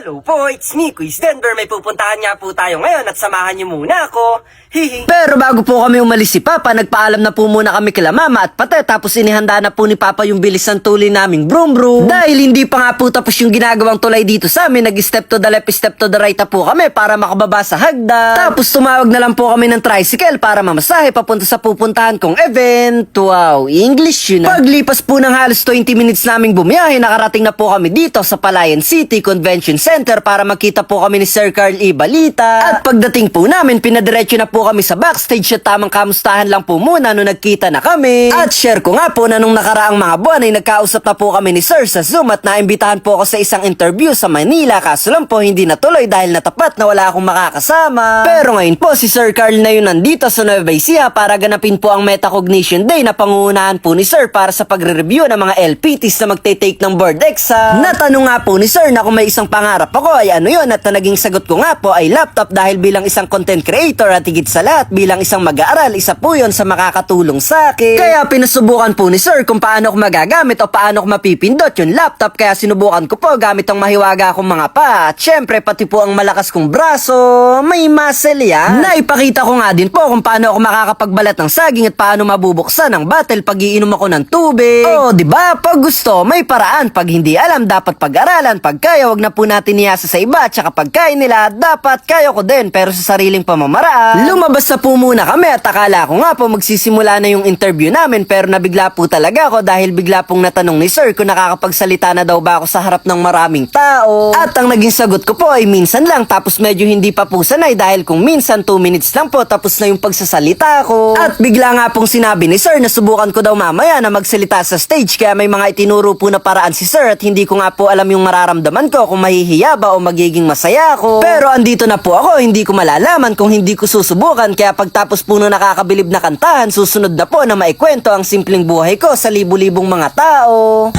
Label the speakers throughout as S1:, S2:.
S1: Hello po, it's me, Quiz Denver. May pupuntahan nga po tayo ngayon at samahan niyo muna ako. Hihi.
S2: Pero bago po kami umalis si Papa, nagpaalam na po muna kami kila Mama at Pate tapos inihanda na po ni Papa yung bilis ng tuli naming broom broom. Dahil hindi pa nga po tapos yung ginagawang tulay dito sa amin, nag-step to the left, step to the right po kami para makababa sa hagdan. Tapos tumawag na lang po kami ng tricycle para mamasahe papunta sa pupuntahan kong event. Wow, English yun ah. Paglipas po ng halos 20 minutes naming bumiyahe, nakarating na po kami dito sa Palayan City Convention Center para makita po kami ni Sir Carl E. Balita. At pagdating po namin, pinadiretso na po kami sa backstage at tamang kamustahan lang po muna nung nagkita na kami. At share ko nga po na nung nakaraang mga buwan ay nagkausap na po kami ni Sir sa Zoom at naimbitahan po ako sa isang interview sa Manila kaso lang po hindi natuloy dahil natapat na wala akong makakasama. Pero ngayon po si Sir Carl na yun nandito sa Nueva Ecija para ganapin po ang Metacognition Day na pangunahan po ni Sir para sa pagre-review ng mga LPTs na magte-take ng board exam. Natanong nga po ni Sir na kung may isang pangarap ako ay ano yun at na naging sagot ko nga po ay laptop dahil bilang isang content creator at higit sa lahat bilang isang mag-aaral isa po yun sa makakatulong sa akin. Kaya pinasubukan po ni Sir kung paano ko magagamit o paano ko mapipindot yung laptop kaya sinubukan ko po gamit ang mahiwaga akong mga pa at syempre pati po ang malakas kong braso may muscle yan. Naipakita ko nga din po kung paano ako makakapagbalat ng saging at paano mabubuksan ang battle pag iinom ako ng tubig. Oh, di ba? Pag gusto, may paraan. Pag hindi alam, dapat pag-aralan. Pag kaya, wag na po natin iyasa sa iba. Tsaka pag kaya nila, dapat kaya ko din pero sa sariling pamamaraan. Lumabas na po muna kami at akala ko nga po magsisimula na yung interview namin pero nabigla po talaga ako dahil bigla pong natanong ni Sir kung nakakapagsalita na daw ba ako sa harap ng maraming tao. At ang naging sagot ko po ay minsan lang tapos medyo hindi pa po sanay dahil kung minsan 2 minutes lang po tapos na yung pagsasalita ko. At bigla nga pong sinabi ni Sir na subukan ko daw mamaya na magsalita sa stage kaya may mga itinuro po na paraan si Sir at hindi ko nga po alam yung mararamdaman ko kung mahihiya ba o magiging masaya ako. Pero andito na po ako, hindi ko malalaman kung hindi ko susubukan kaya pagtapos po nung nakakabilib na kantahan, susunod na po na maikwento ang simpleng buhay ko sa libu-libong mga tao.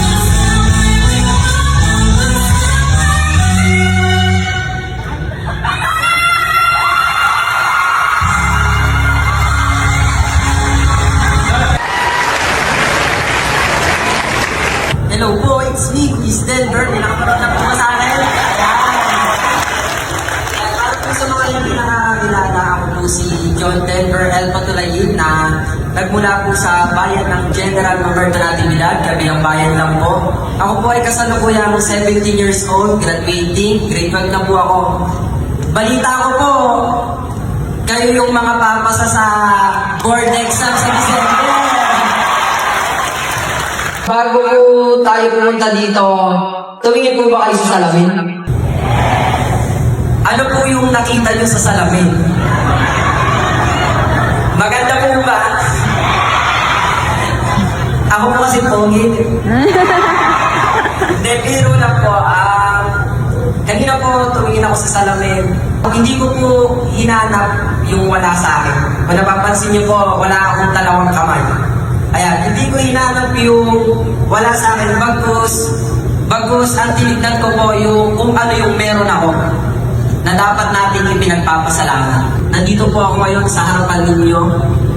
S1: Nakakakilala, ako po si John Denver L. Patulayin na nagmula po sa bayan ng General Roberto Natividad, kabilang bayan lang po. Ako po ay kasalukuyang 17 years old, graduating, grade 12 na po ako. Balita ko po, kayo yung mga papasa sa board exam sa December. Bago po tayo pumunta dito, tumingin po ba kayo sa salamin? Ano po yung nakita nyo sa salamin? Maganda po ba? Ako po kasi pogi. Hindi, biro lang po. Ah, kanina po tumingin ako sa salamin. Hindi ko po hinanap yung wala sa akin. Kung napapansin niyo po, wala akong dalawang kamay. Ayan, hindi ko hinanap yung wala sa akin. Bagkus, bagkus ang tinignan ko po yung kung ano yung meron ako na dapat natin ipinagpapasalamat. Nandito po ako ngayon sa harapan ninyo,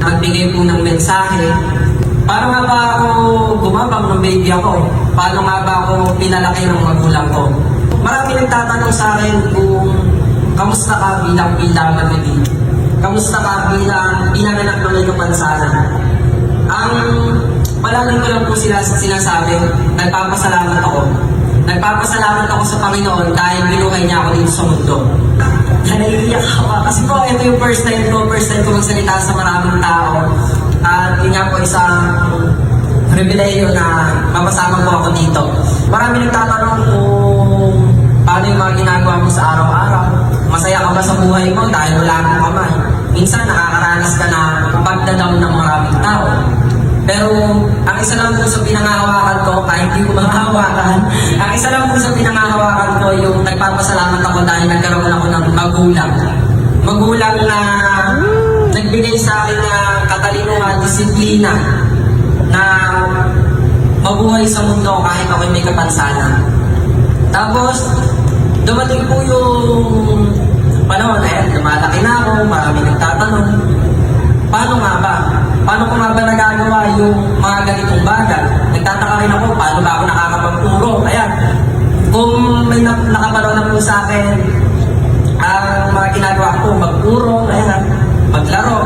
S1: nagbigay po ng mensahe. Paano nga ba ako gumabang ng baby ako? Paano nga ba ako pinalaki ng magulang ko? Marami nagtatanong sa akin kung kamusta ka bilang bilang nagbibi? Kamusta ka bilang pinanganak ng may kapansanan? Ang palagi ko lang po sila sinasabi, nagpapasalamat ako. Nagpapasalamat ako sa Panginoon dahil binuhay niya ako dito sa mundo. Naiiyak ako kasi po ito yung first time ko, first time ko magsalita sa maraming tao. At yun nga po isang pribileyo na mapasama po ako dito. Marami nagtatanong kung paano yung mga ginagawa mo sa araw-araw. Masaya ka ba sa buhay mo dahil wala kang kamay? Minsan nakakaranas ka na pagdadam ng maraming tao. Pero isa lang po sa pinangahawakan ko, kahit hindi ko mahahawakan, ang isa lang po sa pinangahawakan ko yung nagpapasalamat ako dahil nagkaroon ako ng magulang. Magulang na nagbigay sa akin ng katalinuhan, disiplina, na mabuhay sa mundo kahit ako'y may kapansanan. Tapos, dumating po yung panahon na yan, lumalaki na ako, marami nagtatanong, paano nga ba? Paano ko nga ba nagagawa yung ganitong bagay? Nagtataka rin ako, paano ba ako nakakapagturo? Ayan, kung may na, nakapanood na po sa akin ang mga ginagawa ko, magpuro, ayan maglaro.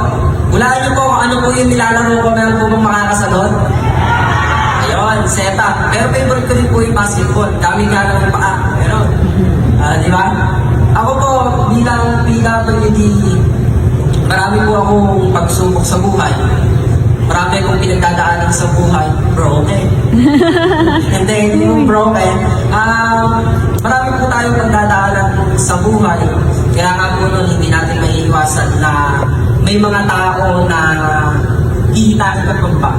S1: Hulaan niyo po kung ano po yung nilalaro ko, meron po bang makakasagot? Ayun, setup. Pero favorite ko rin po yung basketball. Dami nga ng paa. Meron. Ah, di ba? Ako po, bilang PWD, marami po akong pagsubok sa buhay. Marami akong pinagdadaanan sa buhay. Broken. And then, yung broken, um, marami po tayong pagdadaanan sa buhay. Kaya nga po nun, hindi natin maiiwasan na may mga tao na hihitakin ka pa ba?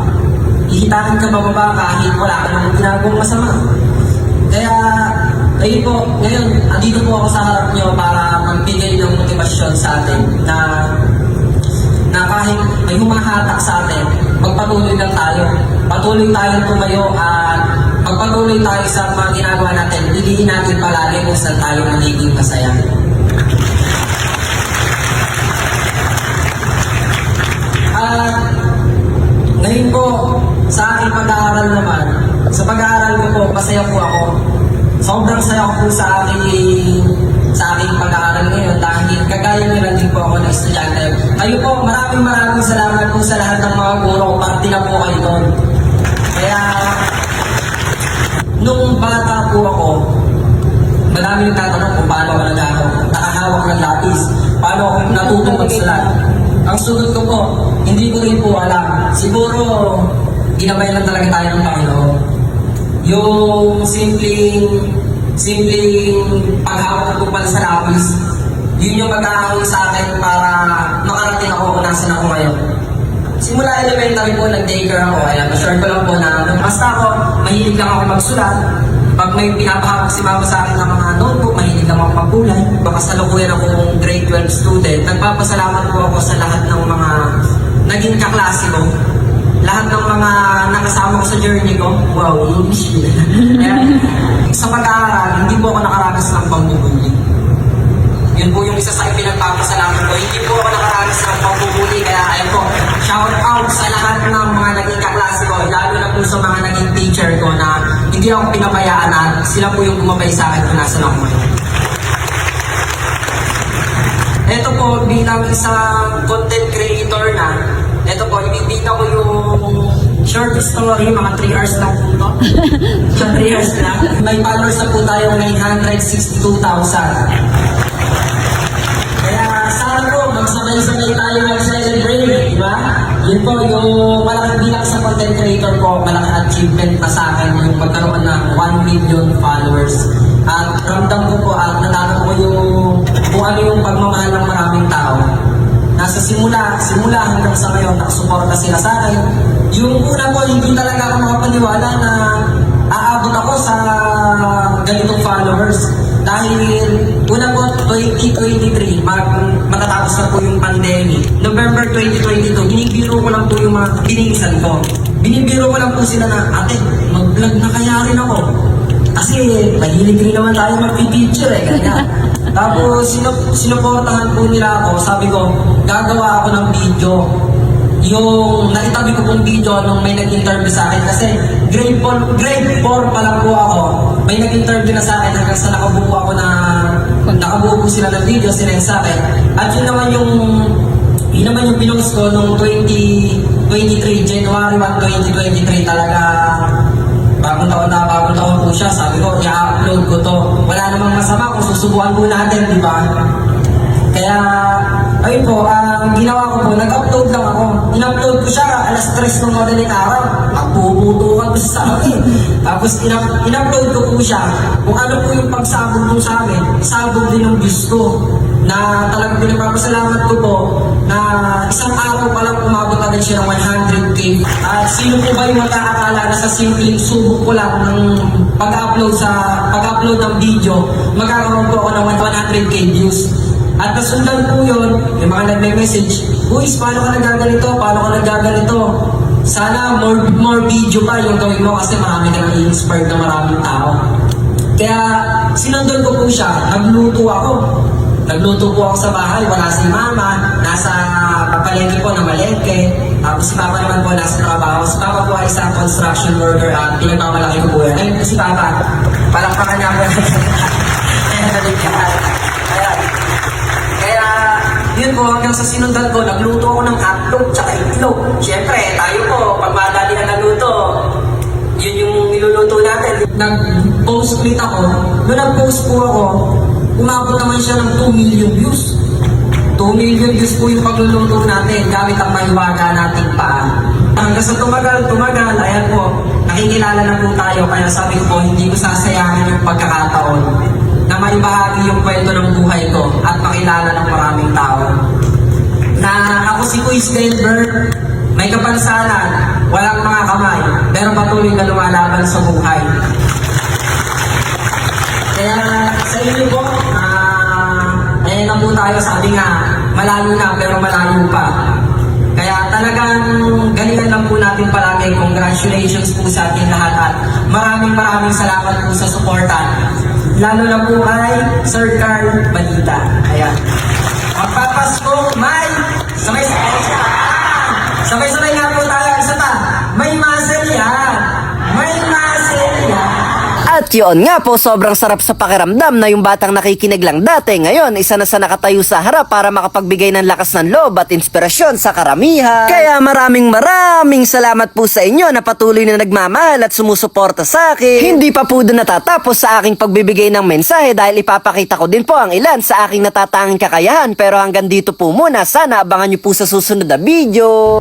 S1: Hihitakin ka pa ba kahit wala ka namang ginagawang masama? Kaya, ayun po, ngayon, andito po ako sa harap nyo para magbigay ng motivasyon sa atin na na kahit may humahatak sa atin, magpatuloy lang tayo. Patuloy tayong tumayo at magpatuloy tayo sa mga ginagawa natin. Piliin natin palagi kung saan tayo magiging masaya. At ngayon po, sa aking pag-aaral naman, sa pag-aaral ko po, masaya po ako. Sobrang saya ko po sa aking sa aking pag-aaral ngayon dahil kagaya lang din po ako na estudyante. Kayo po, maraming maraming salamat po sa lahat ng mga guro. Parte na po kayo doon. Kaya, nung bata po ako, madami nagtatanong kung paano ako nag-aaral. Nakahawak ng lapis. Paano ako natutong magsulat. Ang sunod ko po, hindi ko rin po alam. Siguro, ginabay lang talaga tayo ng Panginoon. Yung simpleng, simpleng paghawak ko pala sa lapis, yun yung pagkakaroon sa akin para makarating ako kung nasan ako ngayon. Simula elementary po, nag-daycare ako. Ayan, share ko lang po na nung basta ako, mahilig lang ako magsulat. Pag may pinapahawak si mama sa akin ng mga notebook, mahilig lang ako magkulay. Baka sa lukuyan akong grade 12 student. Nagpapasalamat po ako sa lahat ng mga naging kaklase ko. Lahat ng mga nakasama ko sa journey ko. Wow. Ayan. sa pag-aaral, hindi po ako nakaranas ng pambubuli. Yun po yung isa sa pinagpapasalamat ko. Hindi po ako nakaranas ng pambubuli. Kaya ayun po, shout out sa lahat ng mga naging kaklase ko. Lalo na po sa mga naging teacher ko na hindi ako pinabayaan at sila po yung gumabay sa akin kung nasan ako ngayon. Ito po, bilang isang content creator na, ito po, ibibita ko yung short story, mga 3 hours lang po. Sa 3 hours lang. May followers na po tayo 962,000. Kaya sana po, magsabay-sabay tayo mag-celebrate, di ba? Yun po, yung malaking bilang sa content creator ko, malaking achievement na sa akin yung magkaroon ng 1 million followers. At ramdam ko po at nadama ko yung kung ano yung pagmamahal ng maraming tao. Nasa simula, simula hanggang sa ngayon, nakasuporta sila sa akin. Yung una po, hindi talaga ako makapaniwala na aabot ako sa ganitong followers. Dahil una po, 2023, mag, matatapos na po yung pandemic. November 2022, binibiro ko lang po yung mga binigisan ko. Binibiro ko lang po sila na, ate, mag-vlog na kaya rin ako. Kasi mahilig rin naman tayo mag-picture eh, ganyan. Tapos sinu sinuportahan po nila ako, sabi ko, gagawa ako ng video. Yung naitabi ko pong video nung may nag-interview sa akin kasi grade 4, grade 4 pa lang po ako. May nag-interview na sa akin hanggang sa nakabuo ako na nakabuo po sila ng video, sila yung sa akin. At yun naman yung yun naman yung pinost ko nung 2023, January 1, 2023 talaga bagong taon na bagong taon po siya. Sabi ko, i-upload ko to. Wala namang masama kung susubukan po natin, di ba? Kaya, ayun po, ang ginawa ko po, nag-upload lang ako. In-upload ko siya alas 3 ng madaling araw. Magpuputukan ko sa akin. Tapos in- in-upload ko po siya kung ano po yung pagsabog mo sa akin. Sabog din ng views ko. Na talagang pinapapasalamat ko po na isang araw pa lang umabot agad siya ng 100k. At sino po ba yung makakakala na sa simpleng subok ko lang ng pag-upload sa pag-upload ng video, magkakaroon po ako ng 100k views. At nasundan po yun, yung mga nagme-message, Uys, paano ka nagaganito? Paano ka nagaganito? Sana more, more video pa yung gawin mo kasi marami kang i-inspire na maraming tao. Kaya sinundan ko po siya, nagluto ako. Nagluto po ako sa bahay, wala si mama, nasa papalengke po na malengke. Tapos si Papa naman po nasa trabaho. Si Papa po ay isang construction worker at pinagmamalaki ko po yan. Ayun po si Papa. Palakpakan niya po. Kaya, yun po, hanggang sa sinundan ko, nagluto ako ng hotdog tsaka itlog. Siyempre, tayo po, pag madali na nagluto, yun yung niluluto natin. Nag-post ulit ako. Nung nag-post po ako, umabot naman siya ng 2 million views. 2 million views po yung pagluluto natin gamit ang mahiwaga nating paan. Hanggang sa tumagal, tumagal, ayan po, nakikilala na po tayo. Kaya sabi ko hindi ko sasayangin yung pagkakataon na may bahagi yung kwento ng buhay ko at makilala ng maraming tao. Na ako si Kuis Denver, may kapansanan, walang mga kamay, pero patuloy na lumalaban sa buhay. Kaya sa inyo po, na po tayo, sabi nga, malayo na pero malayo pa. Kaya talagang galingan lang po natin palagi. Congratulations po sa ating lahat at maraming maraming salamat po sa suporta. Lalo na po kay Sir Carl Balita. Ayan. Magpapasko, may sabay-sabay. Sabay-sabay nga po
S2: At yun nga po, sobrang sarap sa pakiramdam na yung batang nakikinig lang dati. Ngayon, isa na sa nakatayo sa harap para makapagbigay ng lakas ng loob at inspirasyon sa karamihan. Kaya maraming maraming salamat po sa inyo na patuloy na nagmamahal at sumusuporta sa akin. Hindi pa po doon natatapos sa aking pagbibigay ng mensahe dahil ipapakita ko din po ang ilan sa aking natatanging kakayahan. Pero hanggang dito po muna, sana abangan nyo po sa susunod na video.